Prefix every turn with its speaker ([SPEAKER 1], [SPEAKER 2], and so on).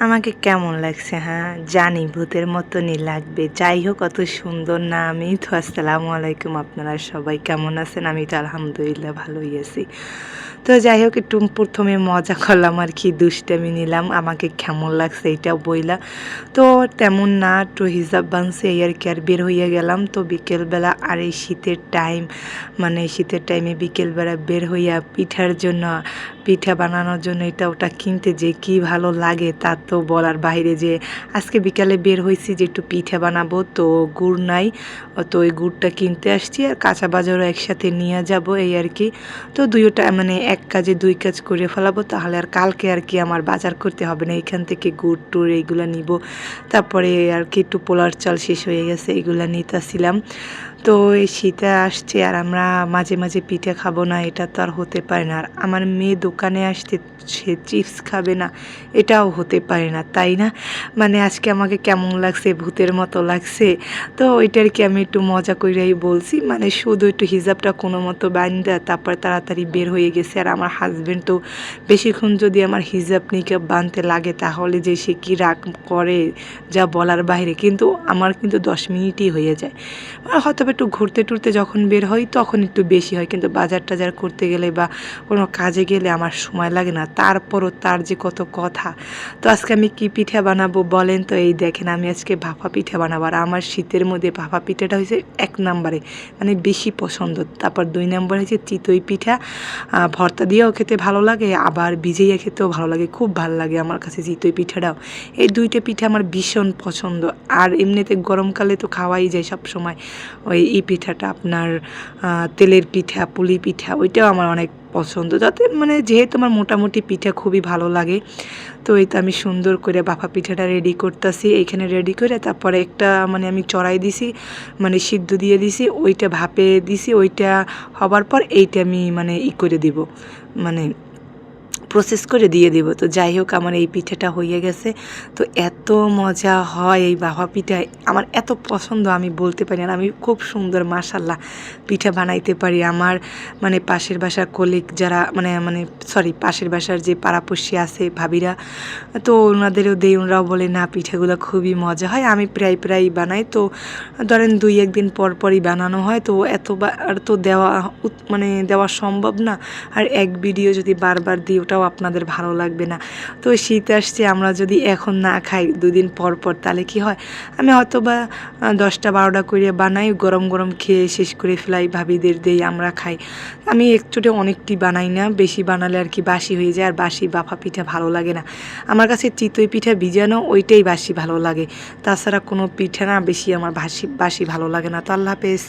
[SPEAKER 1] আমাকে কেমন লাগছে হ্যাঁ? জানি, ভূতের মতনই লাগবে। যাই হোক, অত সুন্দর না আমি। তো আসসালামু আলাইকুম আপনারা সবাই। কেমন আছেন? আমি তো আলহামদুলিল্লাহ ভালোই আছি। তো যাই হোক একটু প্রথমে মজা করলাম আর কি, দুষ্টামি নিলাম, আমাকে কেমন লাগছে এইটাও বইলা। তো তেমন না, একটু হিসাব বানছে, এই আর কি, আর বের হইয়া গেলাম। তো বিকেলবেলা আর এই শীতের টাইম মানে শীতের টাইমে বিকেলবেলা বের হইয়া পিঠার জন্য, পিঠা বানানোর জন্য এটা ওটা কিনতে যে কি ভালো লাগে, তা তো বলার বাইরে যে আজকে বিকালে বের হয়েছি যে একটু পিঠা বানাবো, তো গুড় নাই। তো ওই গুড়টা কিনতে আসছি আর কাঁচা বাজারও একসাথে নিয়ে যাব, এই আর কি। তো দুইটা মানে এক কাজে দুই কাজ করে ফেলাবো, তাহলে আর কালকে আর কি আমার বাজার করতে হবে না। এখান থেকে গুড় টুর এইগুলো নিব। তারপরে আর কি একটু পোলার চাল শেষ হয়ে গেছে এইগুলো নিতেছিলাম। তো এই শীতে আসছে আর আমরা মাঝে মাঝে পিঠে খাব না, এটা তো আর হতে পারে না। আর আমার মেয়ে দোকানে আসতে সে চিপস খাবে না, এটাও হতে পারে না, তাই না? মানে আজকে আমাকে কেমন লাগছে, ভূতের মতো লাগছে। তো ওইটার কি আমি একটু মজা করেই বলছি মানে শুধু একটু হিজাবটা কোনো মতো বাইন্দা, তারপর তাড়াতাড়ি বের হয়ে গেছে। আর আমার হাজব্যান্ড তো বেশিক্ষণ যদি আমার হিজাব নিকাব বানতে লাগে, তাহলে যে সে কী রাগ করে, যা বলার বাইরে। কিন্তু আমার কিন্তু দশ মিনিটই হয়ে যায়। মানে হয়তো একটু ঘুরতে টুরতে যখন বের হই, তখন একটু বেশি হয়। কিন্তু বাজার টাজার করতে গেলে বা কোনো কাজে গেলে আমার সময় লাগে না। তারপরও তার যে কত কথা। তো আজকে আমি কি পিঠা বানাবো বলেন তো? এই দেখেন, আমি আজকে ভাপা পিঠা বানাবো। আর আমার শীতের মধ্যে ভাপা পিঠাটা হয়েছে এক নম্বরে মানে বেশি পছন্দ। তারপর দুই নম্বর হয়েছে চিতই পিঠা। ভর্তা দিয়েও খেতে ভালো লাগে, আবার ভিজাইয়া খেতেও ভালো লাগে। খুব ভালো লাগে আমার কাছে চিতই পিঠাটাও। এই দুইটা পিঠা আমার ভীষণ পছন্দ। আর এমনিতে গরমকালে তো খাওয়াই যায় সব সময় ওই এই পিঠাটা আপনার তেলের পিঠা, পুলি পিঠা, ওইটাও আমার অনেক পছন্দ। যাতে মানে যেহেতু আমার মোটামুটি পিঠা খুবই ভালো লাগে, তো এই তো আমি সুন্দর করে বাফা পিঠাটা রেডি করতেছি। এইখানে রেডি করে তারপরে একটা মানে আমি চড়াই দিছি মানে সিদ্ধ দিয়ে দিছি, ওইটা ভাপে দিছি, ওইটা হবার পর এইটা আমি মানে ই করে দিব। মানে প্রসেস করে দিয়ে দিব। তো যাই হোক, আমার এই পিঠেটা হয়ে গেছে। তো এত মজা হয় এই বাবা পিঠা। আমার এত পছন্দ, আমি বলতে পারি আর আমি খুব সুন্দর মাশাল্লাহ পিঠা বানাইতে পারি। আমার মানে পাশের বাসার কলিগ যারা মানে মানে সরি পাশের বাসার যে পাড়াপড়শি আছে, ভাবিরা, তো ওনাদেরও দেই, ওনারাও বলে, না, পিঠাগুলো খুবই মজা হয়। আমি প্রায় প্রায় বানাই। তো ধরেন দুই, একদিন পর পরই বানানো হয়। তো এতবার তো দেওয়া মানে দেওয়া সম্ভব না। আর এক ভিডিও যদি বারবার দিই, ওটাও আপনাদের ভালো লাগবে না। তো শীত আসছে, আমরা যদি এখন না খাই দুদিন পর পর, তাহলে কি হয়? আমি হয়তো দশটা বারোটা করে বানাই, গরম গরম খেয়ে শেষ করে ফেলাই, ভাবিদের দেই আমরা খাই। আমি একচুটে অনেকটি বানাই না, বেশি বানালে আর কি বাসি হয়ে যায়, আর বাসি বাফা পিঠা ভালো লাগে না। আমার কাছে চিতই পিঠা ভিজানো ওইটাই বাসি ভালো লাগে। তাছাড়া কোনো পিঠা না, বেশি আমার বাসি বাসি ভালো লাগে না। তো আল্লাহ হাফেজ।